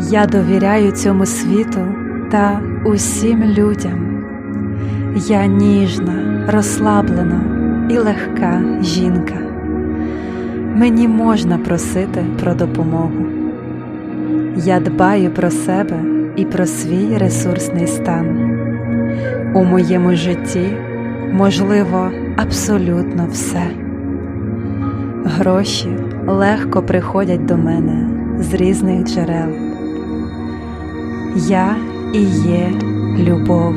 Я довіряю цьому світу та усім людям. Я ніжна, розслаблена і легка жінка. Мені можна просити про допомогу. Я дбаю про себе і про свій ресурсний стан. У моєму житті можливо абсолютно все. Гроші легко приходять до мене з різних джерел. Я і є любов.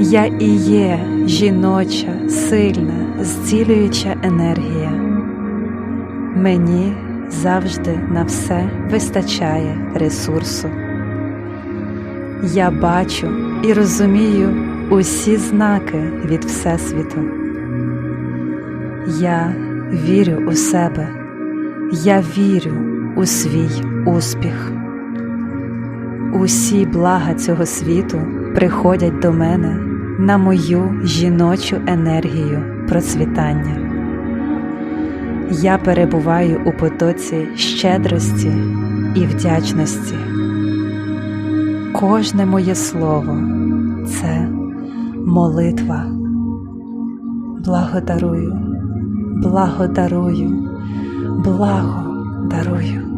Я і є жіноча, сильна, зцілююча енергія. Мені завжди на все вистачає ресурсу. Я бачу і розумію усі знаки від Всесвіту. Я вірю у себе, я вірю у свій успіх. Усі блага цього світу приходять до мене на мою жіночу енергію процвітання. Я перебуваю у потоці щедрості і вдячності. Кожне моє слово це молитва. Благодарую, благодарую, благо дарую.